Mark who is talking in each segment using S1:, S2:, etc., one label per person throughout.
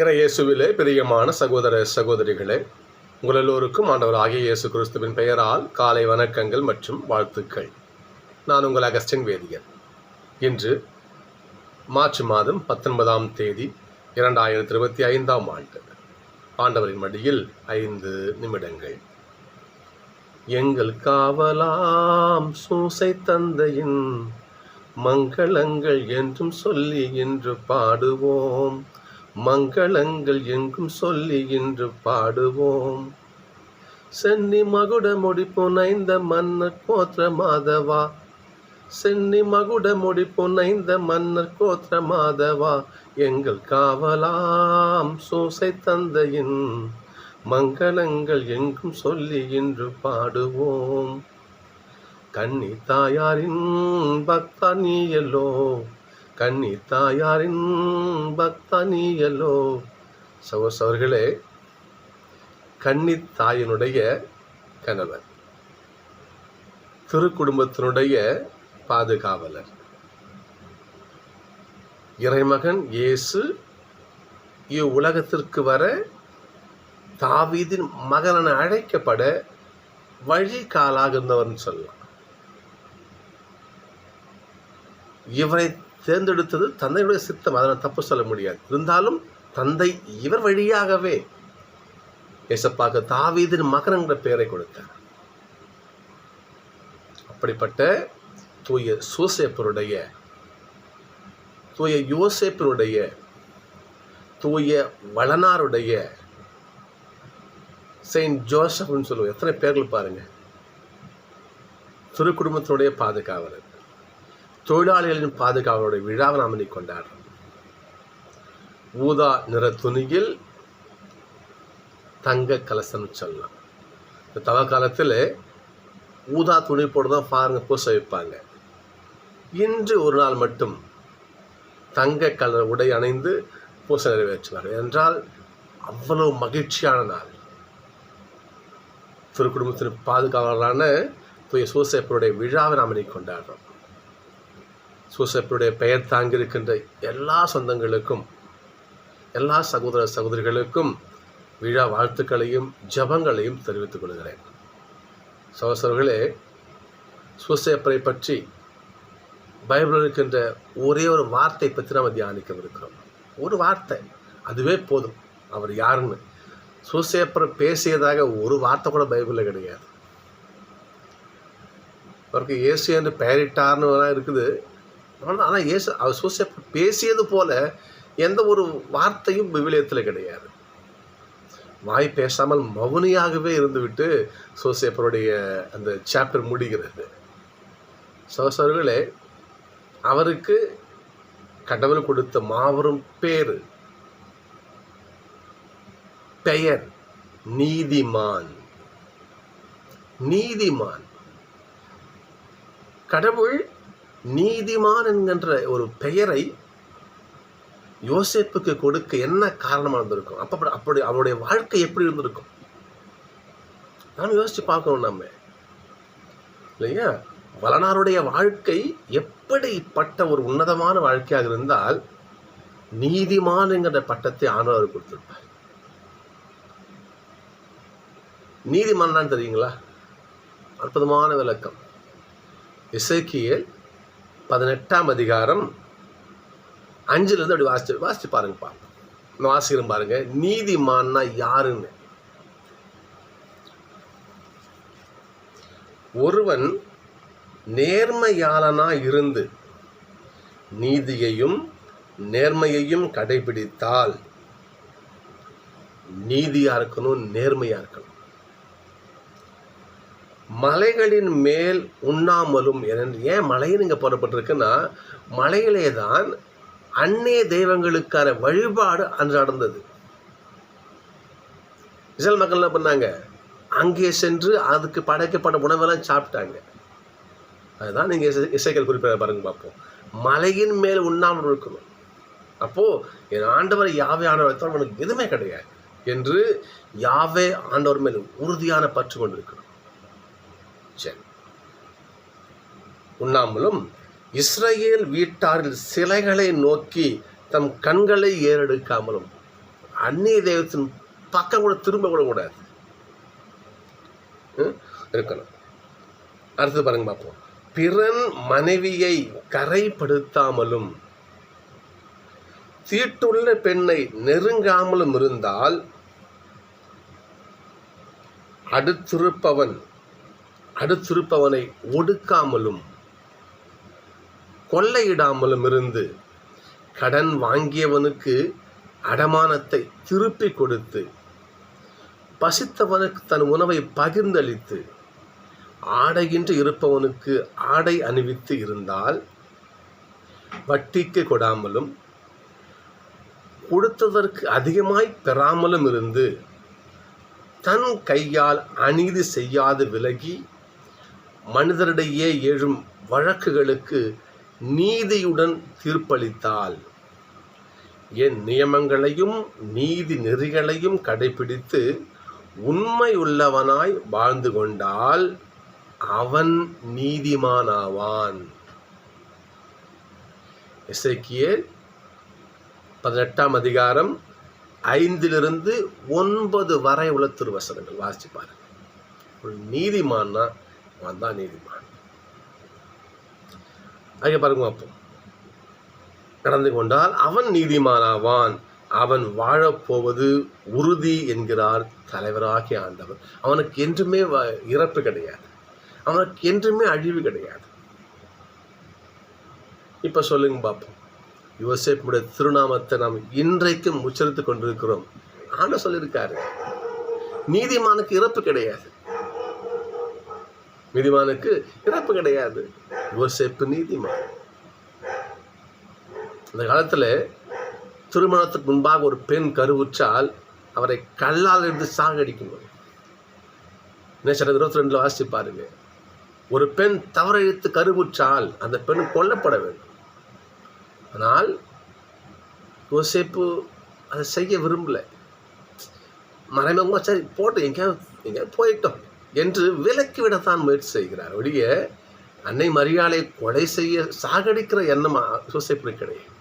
S1: இறையேசுவிலே பிரியமான சகோதர சகோதரிகளே உங்கள் எல்லோருக்கும் ஆண்டவர் ஆகிய இயேசு கிறிஸ்துவின் பெயரால் காலை வணக்கங்கள் மற்றும் வாழ்த்துக்கள். நான் உங்கள் அகஸ்டின் வேதியன் இன்று மார்ச் மாதம் பத்தொன்பதாம் தேதி இரண்டாயிரத்தி இருபத்தி ஐந்தாம் ஆண்டு. ஆண்டவரின் மடியில் ஐந்து நிமிடங்கள். எங்கள் காவலாம் சூசை தந்தையின் மங்களங்கள் என்றும் சொல்லி என்று பாடுவோம். மங்களங்கள் எங்கும் சொல்லி இன்று பாடுவோம். சென்னி மகுட முடி புனைந்த மன்னர் கோத்திர மாதவா. சென்னி மகுட முடி புனைந்த மன்னர் கோத்திர மாதவா. எங்கள் காவலாம் சூசை தந்தையின் மங்களங்கள் எங்கும் சொல்லி இன்று பாடுவோம். கன்னி தாயாரின் பக்தா நீயலோ. கன்னி தாயாரின் பக்தனியலோ. நீயலோ சகோஸ் அவர்களே கண்ணி தாயினுடைய கணவர் திருக்குடும்பத்தினுடைய பாதுகாவலர் இறைமகன் இயேசு இவ்வுலகத்திற்கு வர தாவீதின் மகனென அழைக்கப்பட வழி இருந்தவர்னு சொல்லலாம். இவரை தேர்ந்தெடுத்தது தந்தையுடைய சித்தம். அதனால் தப்பு சொல்ல முடியாது. இருந்தாலும் தந்தை இவர் வழியாகவே ஏசப்பாக்கு தாவீதின் மகன்கிற பெயரை கொடுத்தார். அப்படிப்பட்ட தூய சூசேப்பருடைய தூய யோசேப்பருடைய தூய வளனாருடைய செயின்ட் ஜோசப்னு சொல்லுவோம் எத்தனை பேர்கள் பாருங்க. குடும்பத்தினுடைய பாதுகாவலர். தொழிலாளிகளின் பாதுகாவலுடைய விழாவை நாம் இன்னைக்கு கொண்டாடுறோம். ஊதா நிற துணியில் தங்க கலசம்னு சொல்லலாம். இந்த தவ காலத்தில் ஊதா துணி போட்டு தான் பாருங்க பூச வைப்பாங்க. இன்று ஒரு நாள் மட்டும் தங்க கலர் உடை அணைந்து பூசை நிறைவேற்றுவார்கள். என்றால் அவ்வளவு மகிழ்ச்சியான நாள். திருக்குடும்பத்தின் பாதுகாவலரான தூய சூசேப்பருடைய விழாவை நாம் இன்னைக்கு கொண்டாடுறோம். சூசேப்பருடைய பெயர் தாங்கியிருக்கின்ற எல்லா சொந்தங்களுக்கும் எல்லா சகோதர சகோதரிகளுக்கும் விழா வாழ்த்துக்களையும் ஜபங்களையும் தெரிவித்துக் கொள்கிறேன். சகோதரர்களே சூசேப்பரை பற்றி பைபிள் இருக்கின்ற ஒரே ஒரு வார்த்தை பற்றி நாம் தியானிக்கவிருக்கிறோம். ஒரு வார்த்தை அதுவே போதும். அவர் யாருன்னு? சூசேப்பர் பேசியதாக ஒரு வார்த்தை கூட பைபிளில் கிடையாது. அவருக்கு இயேசு என்று பெயரிட்டார்னு இருக்குது. அவ்வளோதான் ஆனால் இயேசு அவர் சூசேப்பர் பேசியது போல எந்த ஒரு வார்த்தையும் விவிலியத்தில் கிடையாது. வாய் பேசாமல் மௌனியாகவே இருந்துவிட்டு சோசேப்பருடைய அந்த சாப்டர் முடிகிறது. சோசர்களே அவருக்கு கடவுள் கொடுத்த மாபெரும் பேர் பெயர் நீதிமான். நீதிமான். கடவுள் நீதிமான் என்கின்ற ஒரு பெயரை யோசிப்புக்கு கொடுக்க என்ன காரணமாக இருந்திருக்கும்? அப்போ அப்படி அவருடைய வாழ்க்கை எப்படி இருந்திருக்கும்? நாம் யோசிச்சு பார்க்கணும் நம்ம. இல்லையா? வளனாருடைய வாழ்க்கை எப்படிப்பட்ட ஒரு உன்னதமான வாழ்க்கையாக இருந்தால் நீதிமான் பட்டத்தை ஆண்டவர் கொடுத்திருப்பார். நீதிமான் தெரியுங்களா? அற்புதமான விளக்கம். இசைக்கியல் பதினெட்டாம் அதிகாரம் அஞ்சுலேருந்து அப்படி வாசிச்சு வாசிச்சு பாருங்கப்பா நான் வாசிக்கிறேன் பாருங்க. நீதிமான்னா யாருன்னு? ஒருவன் நேர்மையாளனா இருந்து நீதியையும் நேர்மையையும் கடைபிடித்தால் நீதியாக இருக்கணும் நேர்மையாக இருக்கணும். மலைகளின் மேல் உண்ணாமலும் ஏன் மலைன்னு இங்கே போடப்பட்டிருக்குன்னா மலையிலே தான் அந்நிய தெய்வங்களுக்கான வழிபாடு அன்று நடந்தது. இஸ்ரேல் மக்கள் என்ன பண்ணாங்க? அங்கே சென்று அதுக்கு படைக்கப்பட்ட உணவெல்லாம் சாப்பிட்டாங்க. அதுதான் நீங்கள் இசை இசைகள் குறிப்பிட பாருங்க பார்ப்போம். மலையின் மேல் உண்ணாமல் இருக்கணும். அப்போது என் ஆண்டவர் யாவே ஆண்டவர் அவனுக்கு எதுவுமே கிடையாது என்று யாவே ஆண்டவர் மேல் உறுதியான பற்று கொண்டிருக்கணும் இருக்கணும் உண்ணாமலும் இஸ்ரேல் வீட்டாரில் சிலைகளை நோக்கி தம் கண்களை ஏறெடுக்காமலும் அந்நிய தெய்வத்தின் பக்கம் கூட திரும்ப கூட கூடாது. இருக்கணும். அடுத்து பாருங்க பார்ப்போம். பிறன் மனைவியை கரைப்படுத்தாமலும் தீட்டுள்ள பெண்ணை நெருங்காமலும் இருந்தால் அடுத்திருப்பவன் அடுத்திருப்பவனை ஒடுக்காமலும் கொள்ளையிடாமலும் இருந்து கடன் வாங்கியவனுக்கு அடமானத்தை திருப்பி கொடுத்து பசித்தவனுக்கு தன் உணவை பகிர்ந்தளித்து ஆடையின்றி இருப்பவனுக்கு ஆடை அணிவித்து இருந்தால் வட்டிக்கு கொடாமலும் கொடுத்ததற்கு அதிகமாய் பெறாமலும் இருந்து தன் கையால் அநீதி செய்யாது விலகி மனிதரிடையே எழும் வழக்குகளுக்கு நீதியுடன் தீர்ப்பளித்தால் என் நியமங்களையும் நீதி நெறிகளையும் கடைபிடித்து உண்மையுள்ளவனாய் வாழ்ந்து கொண்டால் அவன் நீதிமானாவான். இசைக்கியல் பதினெட்டாம் அதிகாரம் ஐந்திலிருந்து ஒன்பது வரை உள்ள திருவசனங்கள். வாசிச்சு பாருங்கள் ஒரு நீதிமான்னா அவன் தான் நீதிமான் அங்கே பாருங்க அப்போ. நடந்து கொண்டால் அவன் நீதிமானாவான். அவன் வாழப்போவது உறுதி என்கிறார் தலைவராகிய ஆண்டவர். அவனுக்கு என்றுமே வ- இறப்பு கிடையாது. அவனுக்கு என்றுமே அழிவு கிடையாது. இப்ப சொல்லுங்க பார்ப்போம் யோசேப்புடைய திருநாமத்தை நாம் இன்றைக்கும் உச்சரித்துக் கொண்டிருக்கிறோம். ஆண்ட சொல்லியிருக்காரு. நீதிமானுக்கு இறப்பு கிடையாது. நீதிமானுக்கு இறப்பு கிடையாது. யோசிப்பு நீதிமான். அந்த காலத்தில் திருமணத்துக்கு முன்பாக ஒரு பெண் கருவுற்றால் அவரை கல்லால் இருந்து சாகடிக்கணும் நேசர் இருபத்தி ரெண்டில் வாசிச்சு பாருங்க. ஒரு பெண் தவறழித்து கருவுற்றால் அந்த பெண் கொல்லப்பட வேண்டும். ஆனால் யோசிப்பு அதை செய்ய விரும்பலை. மறைமுகமாக சரி போட்டு எங்கேயாவது எங்கேயாவது போயிட்டோம். என்று விலக்கி விடத்தான் முயற்சி செய்கிறார். ஒழிய அன்னை மரியாதை கொலை செய்ய சாகடிக்கிற எண்ணம் யோசேப்பு கிடையாது.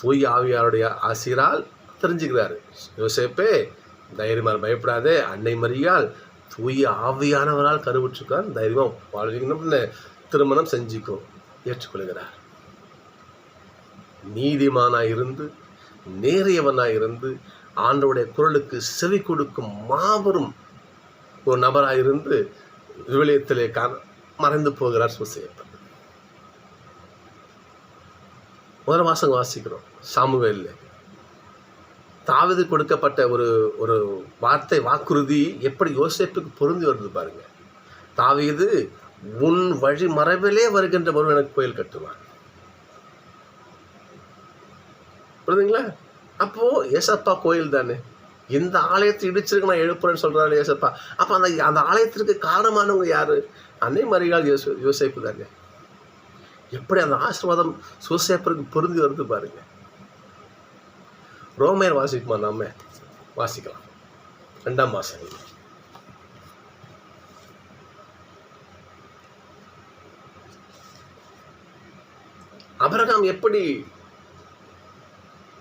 S1: தூய் ஆவியாருடைய ஆசிரால் தெரிஞ்சுக்கிறாரு. யோசேப்பே தைரியமாக பயப்படாதே. அன்னை மரியால் தூய ஆவியானவரால் கருவுற்றுக்கான் தைரியமாக வாழ்க்கணும்னு திருமணம் செஞ்சுக்கும் ஏற்றுக்கொள்கிறார். நீதிமானாக இருந்து நேரியவனாக இருந்து ஆண்டவுடைய குரலுக்கு செவி கொடுக்கும் மாபெரும் ஒரு நபராக இருந்து விவிலியத்திலே காண மறைந்து போகிறார் சுசேப்பன் முதல் மாதம் வாசிக்கிறோம். சாமுவேலில். தாவது கொடுக்கப்பட்ட ஒரு ஒரு வார்த்தை வாக்குறுதி எப்படி யோசிப்புக்கு பொருந்தி வருது பாருங்க. தாவீது உன் வழி மறைவிலே வருகின்ற ஒருவன் எனக்கு கோயில் கட்டுவான். புரியுதுங்களா? அப்போ ஏசப்பா கோயில் தானே? இந்த ஆலயத்தை இடிச்சிருக்கு நான் எழுப்புறேன்னு சொல்றாரு ஏசப்பா. அப்போ அந்த அந்த ஆலயத்திற்கு காரணமானவங்க யாரு? அன்னை மறிகால் யோசு யோசிப்பு தானே. எப்படி அந்த ஆசீர்வாதம் சூசேப்பருக்கு பொருந்தி வருது பாருங்க. ரோமையர் வாசிக்குமா நாம? வாசிக்கலாம். ரெண்டாம் மாசம் அபரகாம் எப்படி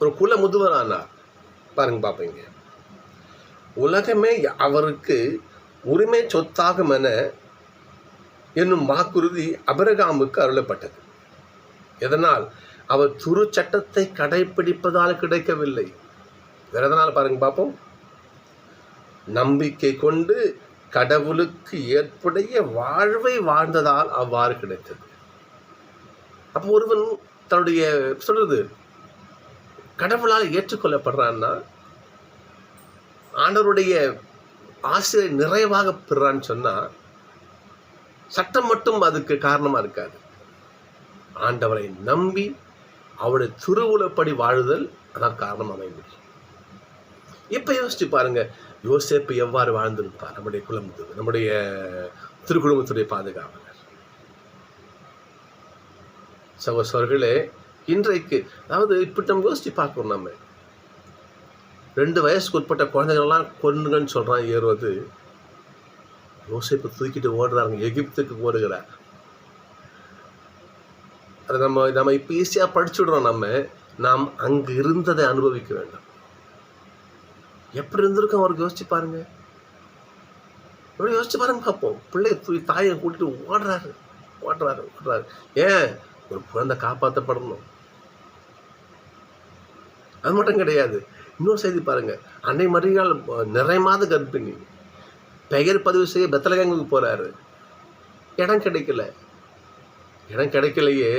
S1: ஒரு குல முதுவரானார் பாருங்க பார்ப்பீங்க உலகமே அவருக்கு உரிமை சொத்தாகும் என என்னும் வாக்குறுதி அபரகாமுக்கு அருளப்பட்டது. எதனால்? அவர் துரு சட்டத்தை கடைபிடிப்பதால் கிடைக்கவில்லை. வேற எதனால் பாருங்க பார்ப்போம் நம்பிக்கை கொண்டு கடவுளுக்கு ஏற்புடைய வாழ்வை வாழ்ந்ததால் அவ்வாறு கிடைத்தது. அப்போ ஒருவன் தன்னுடைய சொல்றது கடவுளால் ஏற்றுக்கொள்ளப்படுறான்னா ஆண்டவருடைய ஆசிரியர் நிறைவாக பெறான்னு சொன்னால் சட்டம் மட்டும் அதுக்கு காரணமாக இருக்காது. ஆண்டவரை நம்பி அவருடைய திருவுளப்படி வாழுதல் அதான் காரணம் அமைய முடியும் இப்ப யோசிச்சு பாருங்க யோசேப்பு எவ்வாறு வாழ்ந்திருப்பார்? நம்முடைய குலமுது நம்முடைய திருக்குடும்பத்துடைய பாதுகாவலர். சகோசர்களே இன்றைக்கு அதாவது இப்படி நம்ம யோசிச்சு பார்க்கணும் நம்ம. ரெண்டு வயசுக்கு உட்பட்ட குழந்தைகள்லாம் கொண்டுங்கன்னு சொல்கிறான் ஏறுவது. யோசிப்பு தூக்கிட்டு ஓடுறாங்க எகிப்துக்கு ஓடுகிறார். அதை நம்ம நம்ம இப்போ ஈஸியாக படிச்சுடுறோம் நம்ம. நாம் அங்கு இருந்ததை அனுபவிக்க வேண்டும். எப்படி இருந்திருக்கும் அவருக்கு யோசிச்சு பாருங்க. எப்படி யோசிச்சு பாருங்க பார்ப்போம். பிள்ளைய தூய் தாயை கூட்டிட்டு ஓடுறாரு. ஓடுறாரு ஓடுறாரு. ஏன்? ஒரு குழந்தை காப்பாற்றப்படணும் அது மட்டும் கிடையாது. இன்னொரு செய்தி பாருங்கள் அன்னை மரியாள் நிறைய மாத கர்ப்பிணி. பெயர் பதிவு செய்ய பெத்தலகங்குக்கு போகிறாரு இடம் கிடைக்கல. இடம் கிடைக்கலையே.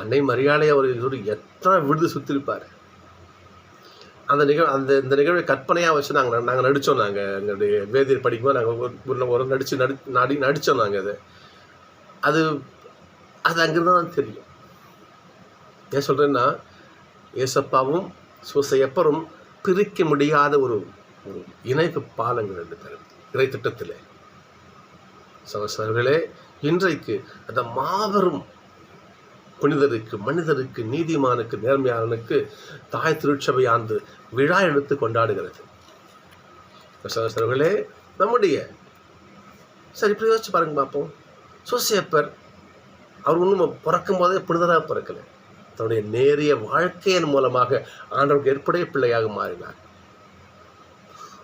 S1: அன்னை மரியாதை அவர் ஒரு எத்தனை விடுது சுற்றிருப்பார் அந்த நிகழ் அந்த இந்த நிகழ்வை கற்பனையாக வச்சு நாங்கள் நாங்கள் நடித்தோம் நாங்கள் எங்களுடைய வேதியர் படிக்கும்போது நாங்கள் ஒரு ஒரு நடித்து நடி நடி நடித்தோம் நாங்கள் அது. அது அது அங்கிருந்து தான் தெரியும். ஏன் சொல்கிறேன்னா ஏசப்பாவும் சூசையப்பரும் பிரிக்க முடியாத ஒரு ஒரு இணைப்பு பாலங்கள் ரெண்டு பேரும் இறை திட்டத்தில். சகசர்களே இன்றைக்கு அந்த மாபெரும் புனிதருக்கு மனிதருக்கு நீதிமானுக்கு நேர்மையாளனுக்கு தாய் திருச்சபை ஆண்டு விழா எடுத்து கொண்டாடுகிறது. சகசர்களே நம்முடைய சரி இப்படி யோசிச்சு பாருங்க பார்ப்போம். சோசியப்பர் அவர் ஒன்றும் பிறக்கும் போதே புனிதராக பிறக்கலை. தன்னுடைய நேரிய வாழ்க்கையின் மூலமாக ஆண்டவருக்கு ஏற்புடைய பிள்ளையாக மாறினார்.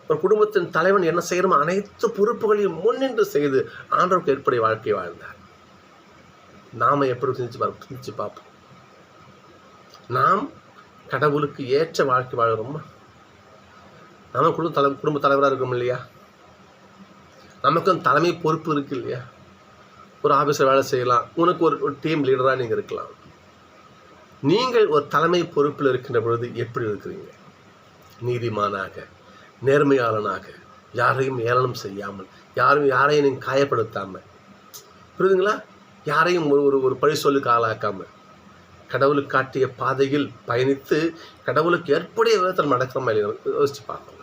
S1: ஒரு குடும்பத்தின் தலைவன் என்ன செய்யணுமோ அனைத்து பொறுப்புகளையும் முன்னின்று செய்து ஆண்டவருக்கு ஏற்புடைய வாழ்க்கையை வாழ்ந்தார். நாம எப்படி சிந்திச்சு பார்ப்போம் சிந்திச்சு பார்ப்போம். நாம் கடவுளுக்கு ஏற்ற வாழ்க்கை வாழ்கிறோமா நம்ம குடும்ப தலை குடும்ப தலைவராக இருக்கோம் இல்லையா? நமக்கும் தலைமை பொறுப்பு இருக்கு இல்லையா? ஒரு ஆஃபீஸில் வேலை செய்யலாம். உனக்கு ஒரு ஒரு டீம் லீடராக நீங்கள் இருக்கலாம். நீங்கள் ஒரு தலைமை பொறுப்பில் இருக்கின்ற பொழுது எப்படி இருக்கிறீங்க? நீதிமானாக நேர்மையாளனாக யாரையும் ஏளனம் செய்யாமல் யாரும் யாரையும் நீங்கள் காயப்படுத்தாமல். புரியுதுங்களா? யாரையும் ஒரு ஒரு ஒரு பழி சொல்லுக்கு ஆளாக்காமல். கடவுளுக்கு காட்டிய பாதையில் பயணித்து கடவுளுக்கு ஏற்புடைய விதத்தில் நடக்கிறோமா இல்லையா? யோசிச்சு பார்க்கணும்.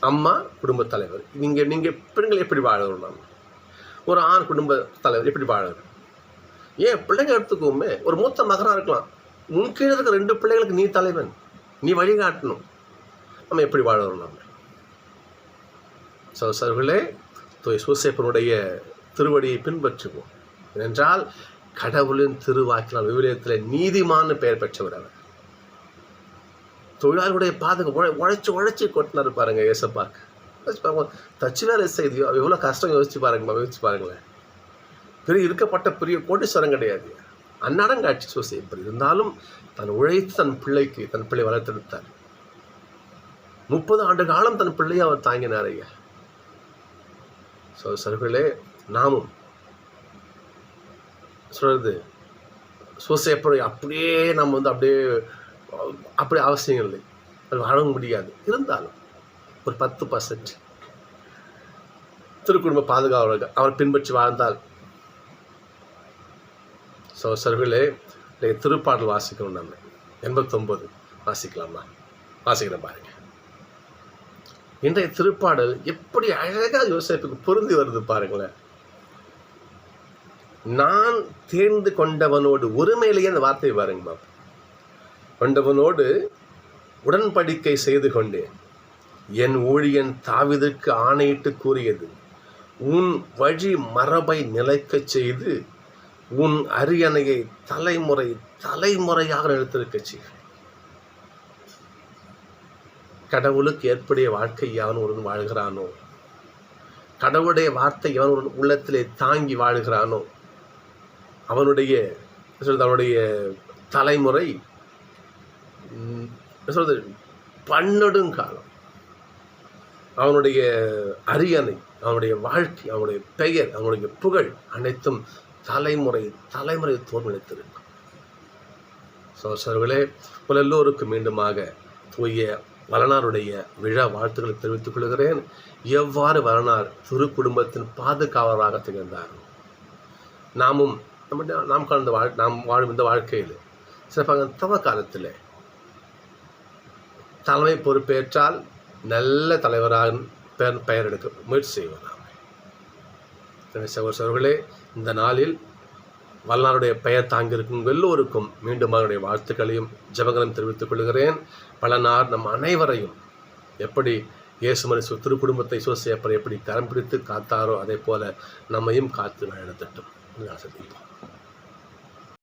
S1: அம்மா குடும்பத் தலைவர். நீங்கள் நீங்கள் பெண்கள் எப்படி வாழணும்? ஒரு ஆண் குடும்ப தலைவர் எப்படி வாழணும்? ஏன் பிள்ளைங்க எடுத்துக்கோமே? ஒரு மூத்த மகனாக இருக்கலாம். உன் கீழே இருக்க ரெண்டு பிள்ளைகளுக்கு நீ தலைவன். நீ வழிகாட்டணும். நம்ம எப்படி வாழறோம் நம்ம சகோசர்களே தோய் சூசேப்பனுடைய திருவடியை பின்பற்றுவோம். என்றால் கடவுளின் திருவாக்கினால் விவிலியத்தில் நீதிமான்னு பெயர் பெற்றவர் அவர். தொழிலாளர்களுடைய பாதுகா உழை உழைச்சி உழைச்சி கொட்டினார் பாருங்க ஏசப்பாக்கு தச்சு வேலை செய்தியோ எவ்வளோ கஷ்டம் யோசிச்சு பாருங்கம்மா யோசிச்சு பாருங்களேன். பெரிய இருக்கப்பட்ட பெரிய கோட்டீஸ்வரம் கிடையாது. அன்னடங்காட்சி சூசைப்பர் இருந்தாலும் தன் உழைத்து தன் பிள்ளைக்கு தன் பிள்ளை வளர்த்தெடுத்தார். முப்பது ஆண்டு காலம் தன் பிள்ளையை அவர் தாங்கினார் ஐயா. ஸோ சர்களே நாமும் சொல்கிறது சூசையப்பரை அப்படியே நம்ம வந்து அப்படியே அப்படி அவசியம் இல்லை. அது வாழ முடியாது. இருந்தாலும் ஒரு பத்து பர்சன்ட் திருக்குடும்ப பாதுகாவலர்கள் அவர் பின்பற்றி வாழ்ந்தால் ஸோ இன்றைக்கு திருப்பாடல் வாசிக்கணும் நம்ம எண்பத்தொம்பது வாசிக்கலாமா? வாசிக்கிறேன் பாருங்க. இன்றைய திருப்பாடல் எப்படி அழகாக யோசிப்புக்கு பொருந்தி வருது பாருங்களேன். நான் தேர்ந்து கொண்டவனோடு ஒருமையிலேயே அந்த வார்த்தையை பாருங்கம்மா கொண்டவனோடு உடன்படிக்கை செய்து கொண்டேன். என் ஊழியன் தாவிதற்கு ஆணையிட்டு கூறியது உன் வழி மரபை நிலைக்கச் செய்து உன் அரியணையை தலைமுறை தலைமுறையாக நிறுத்திருக்கச் கடவுளுக்கு ஏற்புடைய வாழ்க்கை எவன் ஒருவன் வாழ்கிறானோ? கடவுளுடைய வார்த்தை எவன் ஒரு உள்ளத்திலே தாங்கி வாழ்கிறானோ? அவனுடைய சொல்றது, அவனுடைய தலைமுறை என்ன சொல்றது பன்னெடுங்காலம் அவனுடைய அரியணை அவனுடைய வாழ்க்கை அவனுடைய பெயர் அவனுடைய புகழ் அனைத்தும் தலைமுறை தலைமுறை தோல்விழைத்திருக்கும் சோசர்களே உங்கள் எல்லோருக்கும் மீண்டுமாக தூய வளனாருடைய விழா வாழ்த்துக்களை தெரிவித்துக் கொள்கிறேன். எவ்வாறு வளனார் திரு குடும்பத்தின் பாதுகாவலராக திகழ்ந்தார் நாமும் நம்ம நாம் கலந்த வாழ் நாம் வாழும் இந்த வாழ்க்கையில் சிறப்பாக தவ காலத்தில் தலைமை பொறுப்பேற்றால் நல்ல தலைவராக பெயர் பெயர் எடுக்க முயற்சி செய்வோம் நாம். சகோதரர்களே இந்த நாளில் வல்லாருடைய பெயர் தாங்கியிருக்கும் எல்லோருக்கும் மீண்டும் அவருடைய வாழ்த்துக்களையும் ஜபங்களையும் தெரிவித்துக் கொள்கிறேன். பலனார் நம் அனைவரையும் எப்படி இயேசுமணி சுத்திரு குடும்பத்தை சோசியப்பர் எப்படி கரம் பிடித்து காத்தாரோ அதே போல நம்மையும் காத்து நடத்தட்டும் சந்திப்போம்